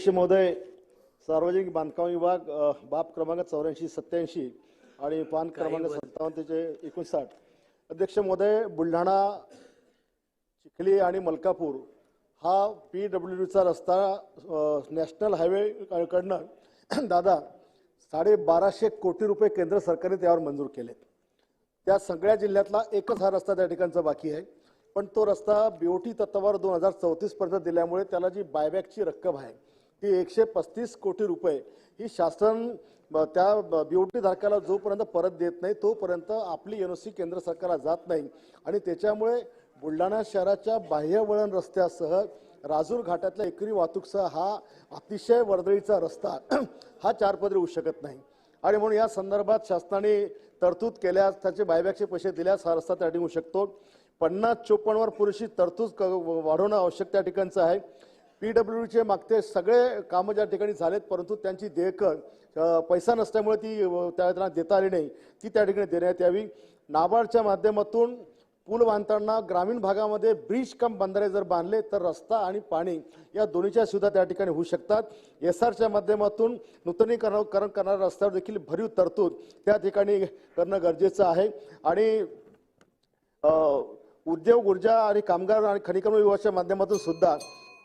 अध्यक्ष महोदय सार्वजनिक बांधकाम विभाग बाब क्रमांक चौऱ्याऐंशी सत्याऐंशी आणि पान क्रमांक सत्तावन्न त्याचे एकोणसाठ. अध्यक्ष महोदय बुलढाणा चिखली आणि मलकापूर हा पी डब्ल्यू डीचा रस्ता नॅशनल हायवे कडनं दादा साडेबाराशे कोटी रुपये केंद्र सरकारने त्यावर मंजूर केले. त्या सगळ्या जिल्ह्यातला एकच हा रस्ता त्या ठिकाणचा बाकी आहे. पण तो रस्ता बीओटी तत्वावर दोन हजार चौतीस पर्यंत दिल्यामुळे त्याला जी बायबॅकची रक्कम आहे ती एकशे पस्तीस कोटी रुपये. ही शासन ब- त्या बीओटी धारकाला जोपर्यंत परत देत नाही तोपर्यंत आपली एन ओ सी केंद्र सरकारला जात नाही. आणि त्याच्यामुळे बुलढाणा शहराच्या बाह्यवळण रस्त्यासह राजूर घाटातल्या एकरी वाहतूकसह हा अतिशय वर्दळीचा रस्ता हा चारपदरी होऊ शकत नाही. आणि म्हणून या संदर्भात शासनाने तरतूद केल्यास त्याचे बायबॅकचे पैसे दिल्यास हा रस्ता त्या ठिकाणी होऊ शकतो. पन्नास चोपन्नवर पुरेशी तरतूद क- वाढवणं आवश्यक त्या ठिकाणचं आहे. पी डब्ल्यूचे मागते सगळे कामं ज्या ठिकाणी झालेत परंतु त्यांची देयकं पैसा नसल्यामुळे ती त्या त्यांना देता आली नाही. ती त्या ठिकाणी देण्यात यावी. नाबार्डच्या माध्यमातून पूल बांधताना ग्रामीण भागामध्ये ब्रिज कम बंधारे जर बांधले तर रस्ता आणि पाणी या दोन्हीच्या सुविधा त्या ठिकाणी होऊ शकतात. एस आरच्या माध्यमातून नूतनीकरण करण करणाऱ्या रस्त्यावर देखील भरीव तरतूद त्या ठिकाणी करणं गरजेचं आहे. आणि उद्योग ऊर्जा आणि कामगार आणि खनिकर्म विभागाच्या माध्यमातून सुद्धा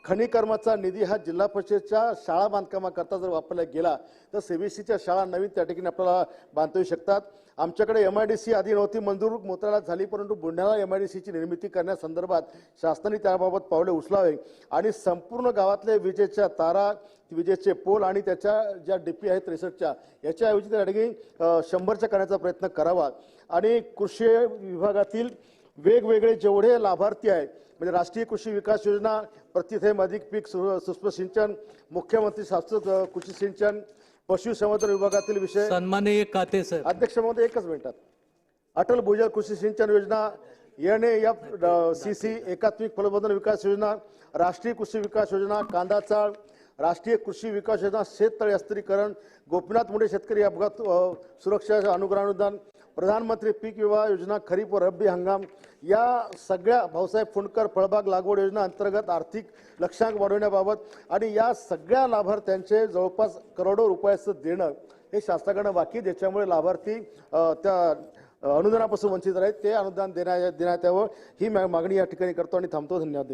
खनिकर्माचा निधी हा जिल्हा परिषदेच्या शाळा बांधकामाकरता जर वापरला गेला तर सी बी सीच्या शाळा नवीन त्या ठिकाणी आपल्याला बांधता येऊ शकतात. आमच्याकडे एम आय डी सी आधी नव्हती मंजूर मोत्राला झाली परंतु बुलढाणा एम आय डी सीची निर्मिती करण्यासंदर्भात शासनाने त्याबाबत पावले उचलावे. आणि संपूर्ण गावातले विजेच्या तारा विजेचे पोल आणि त्याच्या ज्या डीपी आहेत त्रेसष्टच्या याच्याऐवजी त्या ठिकाणी शंभरच्या करण्याचा प्रयत्न करावा. आणि कृषी विभागातील वेगवेगळे जेवढे लाभार्थी आहेत म्हणजे राष्ट्रीय कृषी विकास योजना प्रतिथेम अधिक पीक सूक्ष्म सिंचन मुख्यमंत्री शाश्वत कृषी सिंचन पशुसंवर्धन विभागातील विषय. सन्माननीय काते सर. अध्यक्ष महोदय एकच मिनिटात अटल भूजल कृषी सिंचन योजना एन एफ सी सी एकात्मिक फलबोधन विकास योजना राष्ट्रीय कृषी विकास योजना कांदा चाळ राष्ट्रीय कृषी विकास योजना शेततळे अस्तरीकरण गोपीनाथ मुंडे शेतकरी अपघात सुरक्षा अनुग्रह अनुदान प्रधानमंत्री पीक विमा योजना खरीप व रब्बी हंगाम या सगळ्या भाऊसाहेब फुंडकर फळबाग लागवड योजना अंतर्गत आर्थिक लक्षांक वाढवण्याबाबत आणि या सगळ्या लाभार्थ्यांचे जवळपास करोडो रुपयाचं देणं हे शासनाकडनं बाकी ज्याच्यामुळे लाभार्थी त्या अनुदानापासून वंचित राहील ते अनुदान देण्यात देण्यात यावं. ही मागणी या ठिकाणी करतो आणि थांबतो. धन्यवाद